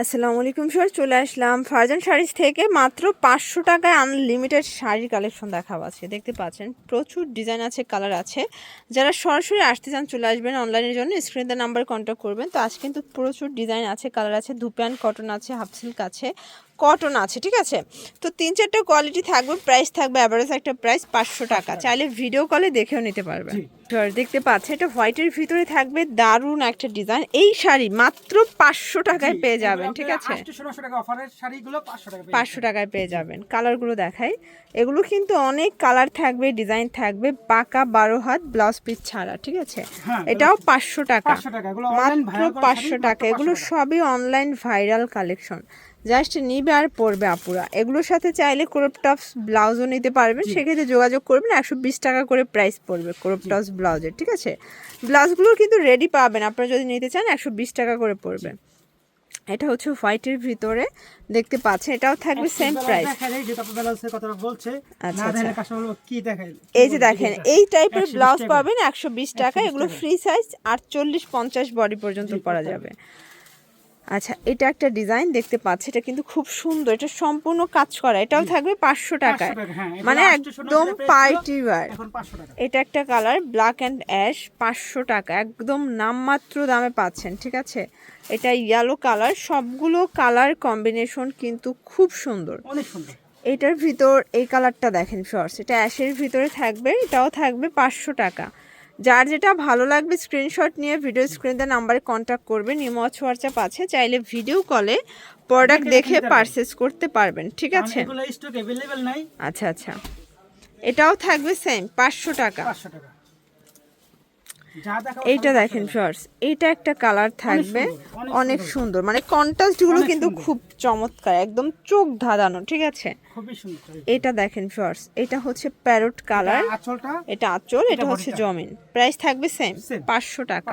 আসসালামু আলাইকুম স্যার চলে আসলাম ফারজান শাড়িজ থেকে। মাত্র পাঁচশো টাকায় আনলিমিটেড শাড়ির কালেকশন দেখাবো আছে দেখতে পাচ্ছেন প্রচুর ডিজাইন আছে কালার আছে। যারা সরাসরি আসতে চান চলে আসবেন অনলাইনের জন্য। স্ক্রিনে নাম্বার কন্ট্যাক্ট করবেন। তো আজ কিন্তু প্রচুর ডিজাইন আছে কালার আছে ধুপ্যান কটন আছে হাফ সিল্ক আছে কটন আছে ঠিক আছে? তো তিন চারটা কোয়ালিটি থাকবে প্রাইস থাকবে অ্যাভারেজ একটা প্রাইস পাঁচশো টাকা। চাইলে ভিডিও কলে দেখেও নিতে পারবেন। দেখতে পাচ্ছেন এটা হোয়াইটের ভিতরে থাকবে দারুণ একটা ডিজাইন এই শাড়ি মাত্র পাঁচশো টাকায় পেয়ে যাবেন ঠিক আছে? পাঁচশো টাকায় পেয়ে যাবেন। কালারগুলো দেখাই। এগুলো কিন্তু অনেক কালার থাকবে ডিজাইন থাকবে পাকা বারো হাত ব্লাউজ পিস ছাড়া ঠিক আছে? হ্যাঁ, এটাও পাঁচশো টাকা। 500 টাকা, এগুলো online মাত্র পাঁচশো টাকা। এগুলো সবই অনলাইন ভাইরাল কালেকশন জাস্ট নিবে আর পরবে আপুরা। এগুলোর সাথে চাইলে ক্রপ টপস ব্লাউজও নিতে পারবেন। সেক্ষেত্রে যোগাযোগ করবেন একশো বিশ টাকা করে প্রাইস পড়বে ক্রপ টপস ব্লাউজের ঠিক আছে? ব্লাউজগুলোর কিন্তু রেডি পাবেন। আপনারা যদি নিতে চান একশো বিশ টাকা করে পড়বে। এটা হচ্ছে হোয়াইটের ভিতরে দেখতে পাচ্ছেন এটাও থাকবে সেম প্রাইস আচ্ছা, আচ্ছা। এই যে দেখেন এই টাইপের ব্লাউজ পাবেন একশো বিশ টাকা এগুলো ফ্রি সাইজ আটচল্লিশ পঞ্চাশ বডি পর্যন্ত পরা যাবে। আচ্ছা এটা একটা ডিজাইন দেখতে পাচ্ছি এটা কিন্তু খুব সুন্দর এটা সম্পূর্ণ কাজ করা এটাও থাকবে পাঁচশো টাকায়। টাকা, হ্যাঁ, মানে একদম পার্টি ওয়ার। এটা একটা কালার ব্ল্যাক অ্যান্ড অ্যাশ পাঁচশো টাকা একদম নামমাত্র দামে পাচ্ছেন ঠিক আছে? এটা ইয়েলো কালার সবগুলো কালার কম্বিনেশন কিন্তু খুব সুন্দর। অনেক সুন্দর। এটার ভিতর এই কালারটা দেখেন শর্টস এটা অ্যাশের ভিতরে থাকবে এটাও থাকবে পাঁচশো টাকা। যার যেটা ভালো লাগবে স্ক্রিনশট নিয়ে ভিডিও স্ক্রিনে নাম্বারে কন্ট্যাক্ট করবেন ইমো হোয়াটসঅ্যাপ আছে চাইলে ভিডিও কলে প্রোডাক্ট দেখে পারচেস করতে পারবেন ঠিক আছে? আচ্ছা আচ্ছা। এটাও থাকবে সেম পাঁচশো টাকা। পাঁচশো টাকা। এইটা দেখেন 500 টাকা। শর্টস এইটা একটা কালার থাকবে। অনেক সুন্দর। মানে কন্ট্রাস্টগুলো কিন্তু খুব চমৎকার একদম চোখ ধাঁধানো ঠিক আছে? এটা দেখেন শর্টস এটা হচ্ছে প্যারট কালার এটা এটা আঁচল এটা এটা হচ্ছে জমিন। প্রাইস থাকবে সেম পাঁচশো টাকা।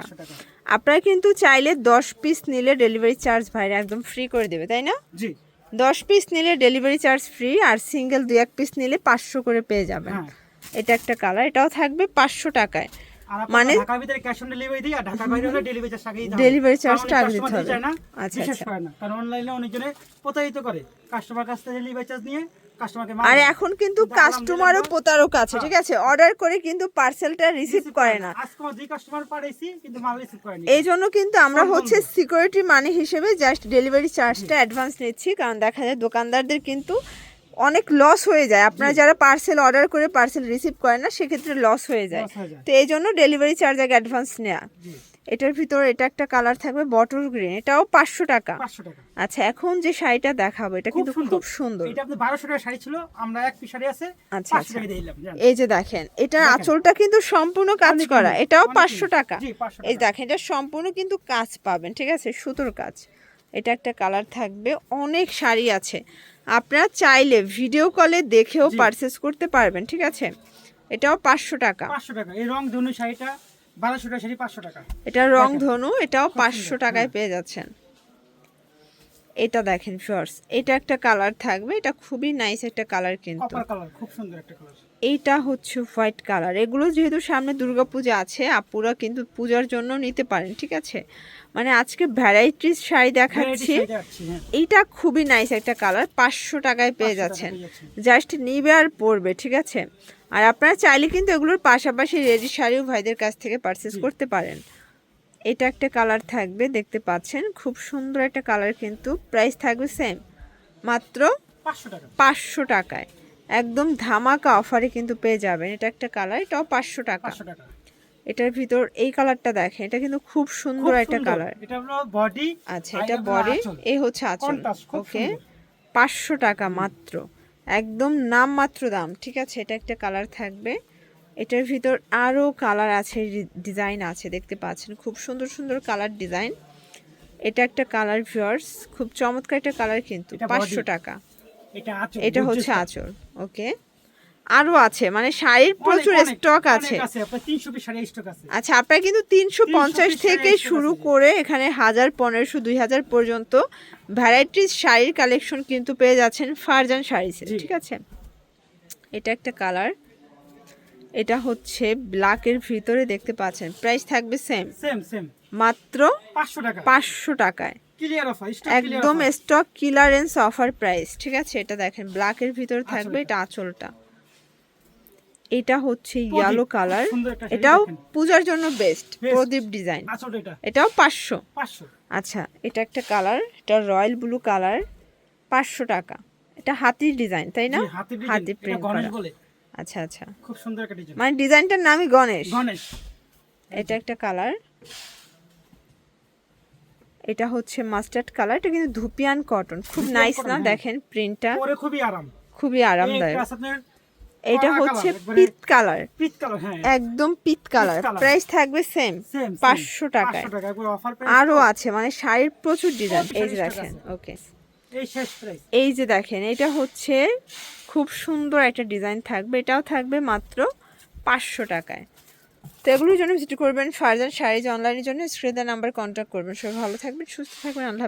আপনারা কিন্তু চাইলে দশ পিস নিলে ডেলিভারি চার্জ ভাইরা একদম ফ্রি করে দেবে তাই না? জি। দশ পিস নিলে ডেলিভারি চার্জ ফ্রি আর সিঙ্গেল দুই এক পিস নিলে পাঁচশো করে পেয়ে যাবেন। হ্যাঁ। এটা একটা কালার এটাও থাকবে পাঁচশো টাকায়। মানে- ঢাকার ভিতরে ক্যাশ অন ডেলিভারি দিই আর ঢাকার বাইরে হলে ডেলিভারি চার্জ আগেই দিতে হবে। Delivery charge কারণ টা আগে দিতে হবে। না আচ্ছা, বিশ্বাস আচ্ছা। করে না। কারণ অনলাইনে অনেকজনে প্রতারিত করে। কাস্টমার কাছ থেকে ডেলিভারি চার্জ নিয়ে আর এখন কিন্তু কাস্টমারও প্রতারক আছে ঠিক আছে? অর্ডার করে কিন্তু পার্সেলটা রিসিভ করে না। এই জন্য কিন্তু আমরা হচ্ছে সিকিউরিটি মানি হিসেবে জাস্ট ডেলিভারি চার্জটা অ্যাডভান্স নিচ্ছি কারণ দেখা যায় দোকানদারদের কিন্তু অনেক লস হয়ে যায়। আপনারা যারা পার্সেল অর্ডার করে পার্সেল রিসিভ করেন না সেক্ষেত্রে লস হয়ে যায়। তো এই জন্য ডেলিভারি চার্জ আগে অ্যাডভান্স নেওয়া এটার ভিতরে এটা একটা কালার থাকবে বটল গ্রিন এটাও পাঁচশো টাকা। আচ্ছা এখন যে শাড়িটা দেখাবো এটা কিন্তু খুব সুন্দর। এটা আপনি বারোশো টাকা শাড়ি ছিল আমরা এক পিস আছে আচ্ছা, আচ্ছা। এই যে দেখেন এটার আঁচলটা কিন্তু সম্পূর্ণ কাজ করা। এটাও পাঁচশো টাকা। এই দেখেন এটা সম্পূর্ণ কিন্তু কাজ পাবেন ঠিক আছে? সুতোর কাজ। এটা একটা কালার থাকবে অনেক শাড়ি আছে। আপনারা চাইলে ভিডিও কলে দেখেও পারচেস করতে পারবেন ঠিক আছে? এটাও পাঁচশো টাকা। পাঁচশো টাকা। এই রং ধনু শাড়িটা বারোশো টাকা শাড়ি পাঁচশো টাকা। এটা রং ধনু এটাও পাঁচশো টাকায় পেয়ে যাচ্ছেন। এটা দেখেন শর্টস এটা একটা কালার থাকবে এটা খুবই নাইস একটা কালার কিন্তু। কপার কালার খুব সুন্দর একটা কালার এইটা হচ্ছে হোয়াইট কালার এগুলো যেহেতু সামনে দুর্গাপূজা আছে আপুরা কিন্তু পূজার জন্য নিতে পারেন ঠিক আছে? মানে আজকে ভ্যারাইটিস শাড়ি দেখাচ্ছি হ্যাঁ। এইটা খুবই নাইস একটা কালার পাঁচশো টাকায় পেয়ে যাচ্ছেন। পেয়ে যাচ্ছেন। জাস্ট নিবে আর পরবে ঠিক আছে? আর আপনারা চাইলে কিন্তু এগুলোর পাশাপাশি রেডি শাড়িও ভাইদের কাছ থেকে পারচেস করতে পারেন। এটা একটা কালার থাকবে দেখতে পাচ্ছেন। খুব সুন্দর একটা কালার কিন্তু প্রাইস থাকবে সেম মাত্র পাঁচশো টাকায়। একদম ধামাকা অফারে কিন্তু পেয়ে যাবেন। এটা একটা কালার এটাও পাঁচশো টাকা। এটার ভিতর এই কালারটা দেখেন এটা কিন্তু খুব সুন্দর একটা কালার। এটা হলো বডি আচ্ছা এটা বডি এই হচ্ছে আঁচল। ওকে পাঁচশো টাকা মাত্র। একদম নাম মাত্র দাম ঠিক আছে? এটা একটা কালার থাকবে। এটার ভিতর আরও কালার আছে ডিজাইন আছে দেখতে পাচ্ছেন। খুব সুন্দর সুন্দর কালার ডিজাইন এটা একটা কালার ভিউয়ার্স খুব চমৎকার একটা কালার কিন্তু পাঁচশো টাকা। এটা এটা হচ্ছে আঁচল ওকে। আরও আছে মানে শাড়ির প্রচুর স্টক আছে। শাড়ি আচ্ছা আপনারা কিন্তু তিনশো পঞ্চাশ থেকে শুরু করে এখানে হাজার পনেরোশো দুই হাজার পর্যন্ত ভ্যারাইটিস শাড়ির কালেকশন কিন্তু পেয়ে যাচ্ছেন ফারজান শাড়িসে ঠিক আছে? এটা একটা কালার এটা হচ্ছে ব্ল্যাকের ভিতরে দেখতে পাচ্ছেন। প্রাইস থাকবে সেম সেম সেম মাত্র পাঁচশো টাকা। পাঁচশো টাকায়। একদম স্টক কিলারেন্স অফার প্রাইস ঠিক আছে? এটা দেখেন ব্ল্যাকের ভিতরে থাকবে এটা আঁচলটা। এটা হচ্ছে ইয়েলো কালার এটাও পূজার জন্য বেস্ট প্রদীপ ডিজাইন এটাও পাঁচশো। আচ্ছা এটা একটা কালার এটা রয়্যাল ব্লু কালার পাঁচশো টাকা। এটা হাতির ডিজাইন তাই না? হাতির হাতি প্রিন্ট করা। আচ্ছা আচ্ছা। খুব সুন্দর একটা ডিজাইন মানে ডিজাইনটার নামই গণেশ। গণেশ। এটা একটা কালার। এটা হচ্ছে মাস্টার্ড কালার এটা কিন্তু ধুপিয়ান কটন। খুব নাইস না হ্যাঁ। দেখেন প্রিন্টটা? পরে খুবই আরাম। খুবই আরামদায়ক। এটা হচ্ছে পিত কালার। পিচ কালার হ্যাঁ একদম পিত কালার। প্রাইস থাকবে সেম সেম পাঁচশো টাকায়। টাকা একবার আরও আছে মানে শাড়ির প্রচুর ডিজাইন এই যে দেখেন ওকে এই শেষ প্রাইস এই যে দেখেন এটা হচ্ছে খুব সুন্দর একটা ডিজাইন থাকবে। এটাও থাকবে মাত্র পাঁচশো টাকায়। তো এগুলোর জন্য ভিজিট করবেন ফারজান শাড়িজ অনলাইনের জন্য। স্ক্রিনের নাম্বার কন্ট্যাক্ট করবেন। সবাই ভালো থাকবেন, সুস্থ থাকবেন। আল্লাহ